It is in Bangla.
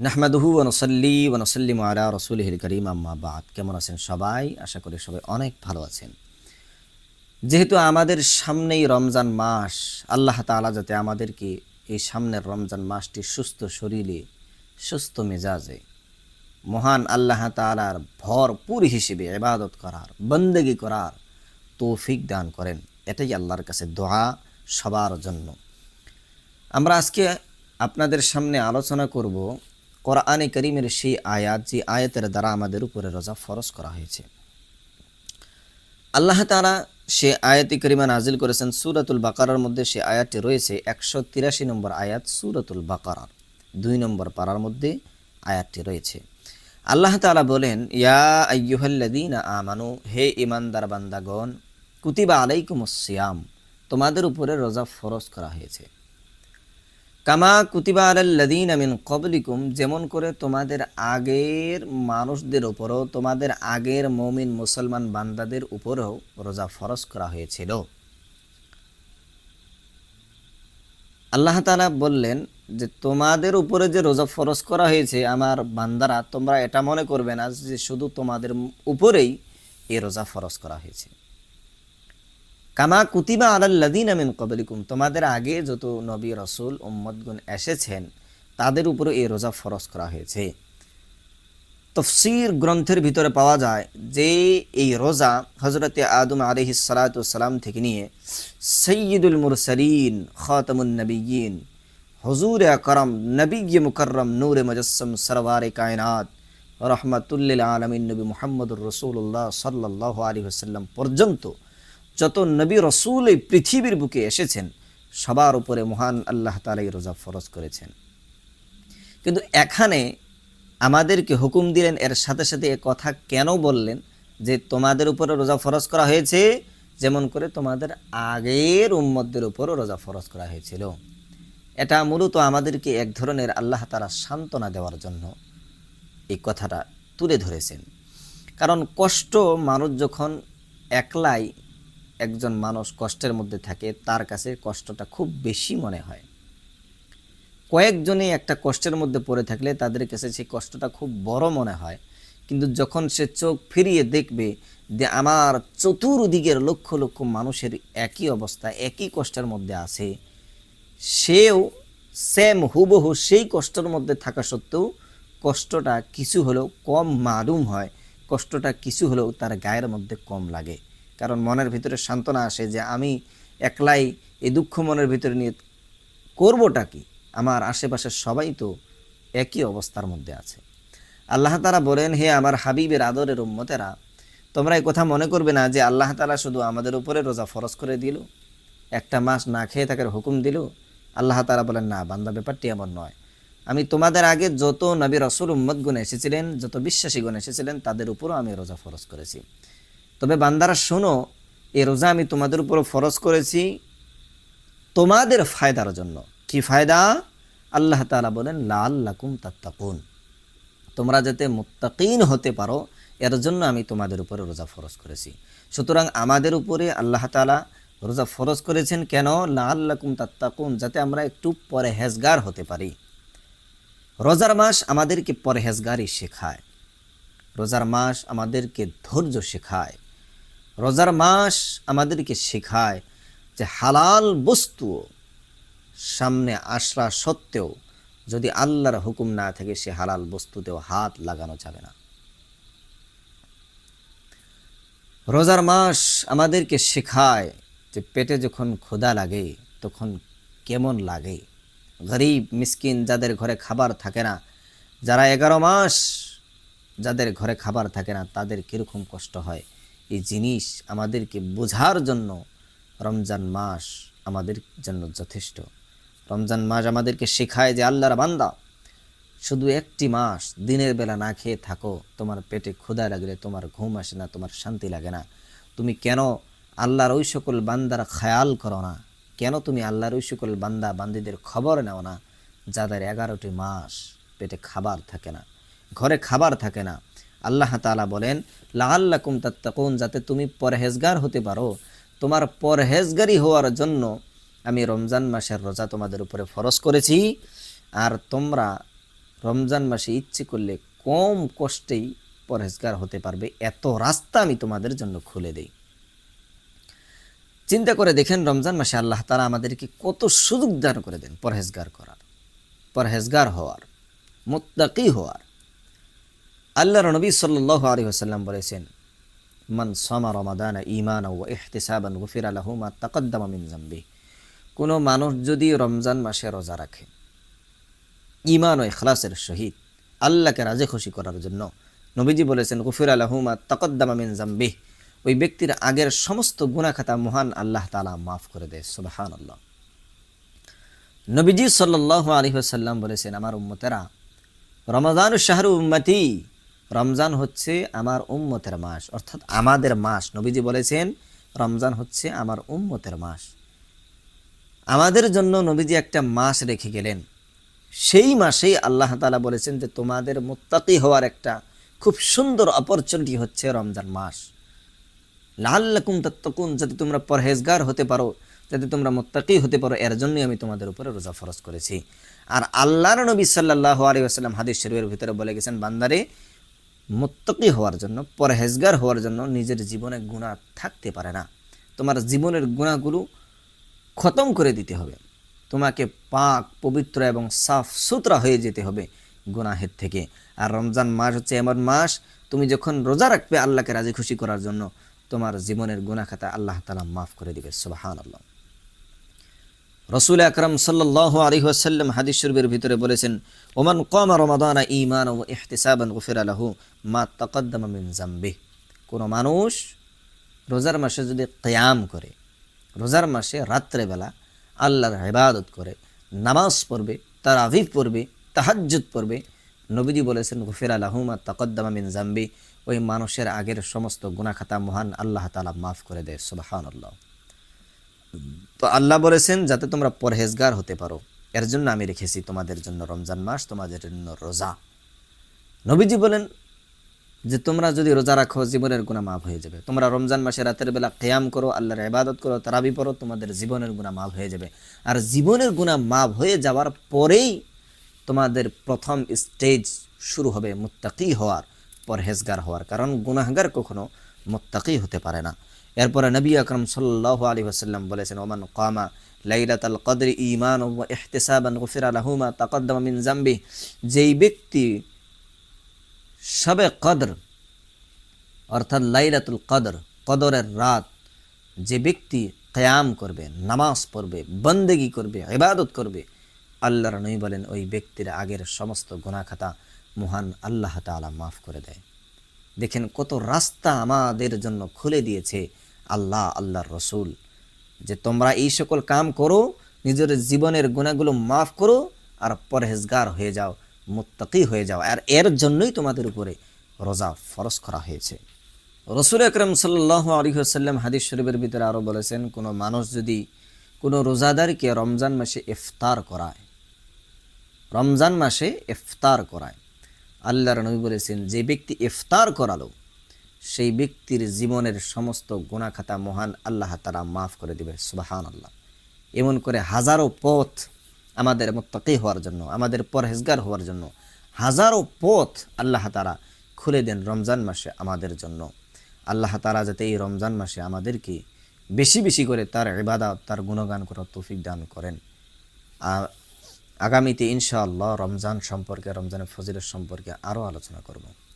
নাহমাদুহু ওনসল্লি ওনসল্লিম আলা রসুলহিল করিম, আম্মা বাদ। কেমন আছেন সবাই? আশা করি সবাই অনেক ভালো আছেন। যেহেতু আমাদের সামনেই রমজান মাস, আল্লাহ তাআলা যাতে আমাদেরকে এই সামনের রমজান মাসটি সুস্থ শরীরে, সুস্থ মেজাজে, মহান আল্লাহ তাআলার ভরপুর হিসেবে ইবাদত করার, বন্দেগি করার তৌফিক দান করেন। এটাই আল্লাহর কাছে দোয়া সবার জন্য। আমরা আজকে আপনাদের সামনে আলোচনা করব কোরআনে করিমের সেই আয়াত, যে আয়াতের দ্বারা আমাদের উপরে রোজা ফরজ করা হয়েছে। আল্লাহ তাআলা সে আয়াতি করিমা নাজিল করেছেন, সুরাতুল বাকারার মধ্যে সে আয়াতটি রয়েছে, একশো তিরাশি নম্বর আয়াত, সুরাতুল বাকারার দুই নম্বর পাড়ার মধ্যে আয়াতটি রয়েছে। আল্লাহ তাআলা বলেন, ইয়া আইয়ুহাল্লাযীনা আমানু, হে ইমানদার বান্দাগণ, কুতিবা আলাইকুম সিয়াম, তোমাদের উপরে রোজা ফরজ করা হয়েছে। কামা কুতিবা আলাল্লাদিন আমিন কবলিকুম যেমন করে তোমাদের আগের মানুষদের উপরও, তোমাদের আগের মমিন মুসলমান বান্দাদের উপরেও রোজা ফরজ করা হয়েছিল। আল্লাহ তাআলা বললেন যে, তোমাদের উপরে যে রোজা ফরজ করা হয়েছে, আমার বান্দারা, তোমরা এটা মনে করবে না যে, শুধু তোমাদের উপরেই এই রোজা ফরজ করা হয়েছে। কামা কুতিবা আলাল্লাদিন আমিন কবলিকুম তোমাদের আগে যত নবী রসুল উম্মদগুন এসেছেন, তাদের উপরে এই রোজা ফরজ করা হয়েছে। তফসির গ্রন্থের ভিতরে পাওয়া যায় যে এই রোজা হজরতে আদম আলহি সালাতাম থেকে নিয়ে সৈয়দুল মুরসলিন, খাতামুন নবীন হজুর আকরম, নবী মুকরম, নূর মজসম সরওয়ার কায়নাত রহমতুল্লিল আলমিন, নবী মোহাম্মদুর রসুল্লাহ সাল্লাহ আলী হাসাল্লাম পর্যন্ত যত নবী রসুল এই পৃথিবীর বুকে এসেছেন, সবার উপরে মহান আল্লাহ তালা এই রোজা ফরজ করেছেন। কিন্তু এখানে আমাদেরকে হুকুম দিলেন, এর সাথে সাথে এ কথা কেন বললেন? যে তোমাদের উপরে রোজা ফরজ করা হয়েছে, যেমন করে তোমাদের আগের উম্মতদের উপরও রোজা ফরজ করা হয়েছিল। এটা মূলত আমাদেরকে এক ধরনের আল্লাহ তারা সান্ত্বনা দেওয়ার জন্য এই কথাটা তুলে ধরেছেন। কারণ কষ্ট মানুষ যখন একলাই একজন মানুষ কষ্টের মধ্যে থাকে, তার কাছে কষ্টটা খুব বেশি মনে হয়। কয়েকজনে একটা কষ্টের মধ্যে পড়ে থাকলে তাদের কাছে সেই কষ্টটা খুব বড় মনে হয়। কিন্তু যখন সে চোখ ফিরিয়ে দেখবে যে আমার চতুর্দিকের লক্ষ লক্ষ মানুষের একই অবস্থা, একই কষ্টের মধ্যে আছে, সেও সেম হুবহু সেই কষ্টের মধ্যে থাকা সত্ত্বেও কষ্টটা কিছু হলেও কম মালুম হয়, কষ্টটা কিছু হলেও তার গায়ের মধ্যে কম লাগে। কারণ মনের ভিতরে সান্ত্বনা আসে যে আমি একলাই এই দুঃখ মনের ভিতরে নিয়ে করবোটা কি? আমার আশেপাশের সবাই তো একই অবস্থার মধ্যে আছে। আল্লাহ তালা বলেন, হে আমার হাবিবের আদরের উম্মতেরা, তোমরা এই কথা মনে করবে না যে আল্লাহ তালা শুধু আমাদের উপরে রোজা ফরজ করে দিল, একটা মাস না খেয়ে থাকার হুকুম দিল। আল্লাহ তালা বলেন, না, বান্দা, ব্যাপারটি এমন নয়। আমি তোমাদের আগে যত নবী রসুল উম্মদ গুণ এসেছিলেন, যত বিশ্বাসী গুণ এসেছিলেন, তাদের উপরও আমি রোজা ফরজ করেছি। তবে বান্দারা, শোনো, এই রোজা আমি তোমাদের উপর ফরজ করেছি তোমাদের ফায়দার জন্য। কি ফায়দা? আল্লাহ তালা বলেন লাল্লাকুম তাত্তাকুন। তোমরা যাতে মুত্তাকিন হতে পারো, এর জন্য আমি তোমাদের উপরে রোজা ফরজ করেছি। সুতরাং আমাদের উপরে আল্লাহ তালা রোজা ফরজ করেছেন কেন? লাল্লাকুম তাত্তাকুন, যাতে আমরা একটু পরেহেজগার হতে পারি। রোজার মাস আমাদেরকে পরেহেজগারই শেখায়। রোজার মাস আমাদেরকে ধৈর্য শেখায়। রোজার মাস আমাদেরকে শেখায় যে হালাল বস্তু সামনে আসরা সত্ত্বেও যদি আল্লাহর হুকুম না থাকে, সে হালাল বস্তুতেও হাত লাগানো যাবে না। রোজার মাস আমাদেরকে শেখায় যে পেটে যখন ক্ষুধা লাগে, তখন কেমন লাগে। গরিব, মিসকিন যাদের ঘরে খাবার থাকে না, যারা এগারো মাস যাদের ঘরে খাবার থাকে না, তাদের কীরকম কষ্ট হয়? এই জিনিস আমাদেরকে বোঝার জন্য রমজান মাস আমাদের জন্য যথেষ্ট। রমজান মাস আমাদেরকে শেখায় যে আল্লাহর বান্দা, শুধু একটি মাস দিনের বেলা না খেয়ে থাকো, তোমার পেটে ক্ষুধা লাগলে তোমার ঘুম আসে না, তোমার শান্তি লাগে না। তুমি কেন আল্লাহর ওই সকল বান্দার খেয়াল করো না? কেন তুমি আল্লাহর ওই সকল বান্দা, বান্দিদের খবর নেও না? যাদের এগারোটি মাস পেটে খাবার থাকে না, ঘরে খাবার থাকে না আল্লাহ তালা বলেন লাল্লাকুম তাত্তাকুন যাতে তুমি পরহেজগার হতে পারো। তোমার পরহেজগারি হওয়ার জন্য আমি রমজান মাসের রোজা তোমাদের উপরে ফরজ করেছি। আর তোমরা রমজান মাসে ইচ্ছে করলে কম কষ্টেই পরহেজগার হতে পারবে। এত রাস্তা আমি তোমাদের জন্য খুলে দেই। চিন্তা করে দেখেন, রমজান মাসে আল্লাহ তালা আমাদেরকে কত সুযোগ দান করে দেন পরহেজগার করার। পরহেজগার হওয়ার, মোত্তাকি হওয়ার। আল্লাহর নবী সাল্লাহ আলী আসাল্লাম বলেছেন, মান সমা রমাদান ইমান ও ইহতিসাবান গুফির আলহুমা তাকদ্দামা মিন জাম্বি কোনো মানুষ যদি রমজান মাসে রোজা রাখে ইমান ও ইখলাসের সহিত আল্লাহকে রাজে খুশি করার জন্য নবীজি বলেছেন, গুফির আলহুমা তাকদ্দামা মিন জাম্বি ওই ব্যক্তির আগের সমস্ত গুণাখাতা মহান আল্লাহ তালা মাফ করে দেয় সুবাহান আল্লাহ নবীজি সাল্লাহ আলী সাল্লাম বলেছেন, আমার উম্মতেরা রমজান শাহরু উম্মতি রমজান হচ্ছে আমার উম্মতের মাস, অর্থাৎ আমাদের মাস। নবীজি বলেছেন, রমজান হচ্ছে আমার উম্মতের মাস। আমাদের জন্য নবীজি একটা মাস রেখে গেলেন। সেই মাসেই আল্লাহ তালা বলেছেন যে, তোমাদের মোত্তাকি হওয়ার একটা খুব সুন্দর অপরচুনিটি হচ্ছে রমজান মাস। লাল্লাকুম তত্তকুন, যাতে তোমরা পরহেজগার হতে পারো, যাতে তোমরা মোত্তাকি হতে পারো, এর জন্যই আমি তোমাদের উপরে রোজা ফরজ করেছি। আর আল্লাহর নবী সাল্লাহ আলী আসাল্লাম হাদিস শরীফের ভিতরে বলে গেছেন, বান্দারে মোত্তকি হওয়ার জন্য, পরহেজগার হওয়ার জন্য নিজের জীবনে গুণা থাকতে পারে না। তোমার জীবনের গুণাগুলো খতম করে দিতে হবে। তোমাকে পাক, পবিত্র এবং সাফ সুতরা হয়ে যেতে হবে গুনাহের থেকে। আর রমজান মাস হচ্ছে এমন মাস, তুমি যখন রোজা রাখবে আল্লাহকে রাজি খুশি করার জন্য, তোমার জীবনের গুণা খাতা আল্লাহ তালা মাফ করে দিবে সুবাহান আল্লাহ রসুল আকরম সাল্লাহ আলিহাসাল্লাম হাদিস শরীফের ভিতরে বলেছেন, ওমান কমা রমাদানা ইমান ও ইহতিসাবান গফির আলাহু মা তকদ্দমা মিন জাম্বি কোনো মানুষ রোজার মাসে যদি কেয়াম করে, রোজার মাসে রাত্রেবেলা আল্লাহর ইবাদত করে, নামাজ পড়বে তার আভিফ পড়বে, তাহাজ্জুদ পড়বে, নবীজি বলেছেন, গফির আলাহুমা তকদ্দমা মিন জাম্বি ওই মানুষের আগের সমস্ত গুণাখাতা মহান আল্লাহ তালা মাফ করে দেয় সুবাহান আল্লাহ তো আল্লাহ বলেছেন, যাতে তোমরা পরহেজগার হতে পারো। এর জন্য আমি রেখেছি তোমাদের জন্য রমজান মাস, তোমাদের জন্য রোজা। নবীজি বলেন যে, তোমরা যদি রোজা রাখো, জীবনের গুণা মাফ হয়ে যাবে। তোমরা রমজান মাসে রাতের বেলা কেয়াম করো, আল্লাহর ইবাদত করো, তারাবি পড়ো, তোমাদের জীবনের গুণা মাফ হয়ে যাবে। আর জীবনের গুণা মাফ হয়ে যাওয়ার পরেই তোমাদের প্রথম স্টেজ শুরু হবে মুত্তাকি হওয়ার, পরহেজগার হওয়ার। কারণ গুনাহগার কখনো মুত্তাকি হতে পারে না। এরপরে নবী আকরম সাল্লাহ আলী আসাল্লাম বলেছেন, ওমান কামা লাইলাত আল কদর ইমান ও ইহতেসাবান গফির আলহুমা তাকদ্দমা মিন জাম্বি যেই ব্যক্তি সবে কদর, অর্থাৎ লাইলাতুল কদর, কদরের রাত, যে ব্যক্তি কয়াম করবে, নামাজ পড়বে, বন্দেগি করবে, ইবাদত করবে, আল্লাহর নই বলেন, ওই ব্যক্তির আগের সমস্ত গুণাখাতা মহান আল্লাহ তালা মাফ করে দেয়। দেখেন কত রাস্তা আমাদের জন্য খুলে দিয়েছে আল্লাহ, আল্লাহর রসুল। যে তোমরা এই সকল কাম করো, নিজের জীবনের গুণাগুলো মাফ করো আর পরহেজগার হয়ে যাও, মুত্তাকি হয়ে যাও। আর এর জন্যই তোমাদের উপরে রোজা ফরজ করা হয়েছে। রসুল আকরম সাল্লাহ আলিহাসাল্লাম হাদিস শরীফের ভিতরে আরও বলেছেন, কোনো মানুষ যদি কোনো রোজাদারকে রমজান মাসে ইফতার করায়, রমজান মাসে ইফতার করায়, আল্লাহর নবী বলেছেন, যে ব্যক্তি ইফতার করালো সেই ব্যক্তির জীবনের সমস্ত গুণাখাতা মহান আল্লাহ তারা মাফ করে দিবে সুবাহান আল্লাহ এমন করে হাজারো পথ আমাদের মোত্তাকি হওয়ার জন্য, আমাদের পরহেজগার হওয়ার জন্য, হাজারো পথ আল্লাহ তারা খুলে দেন রমজান মাসে আমাদের জন্য। আল্লাহ তারা যাতে এই রমজান মাসে আমাদেরকে বেশি বেশি করে তার ইবাদত, তার গুণগান করার তৌফিক দান করেন। আর আগামীতে ইনশাআল্লাহ রমজান সম্পর্কে, রমজানের ফজিলত সম্পর্কে আরও আলোচনা করব।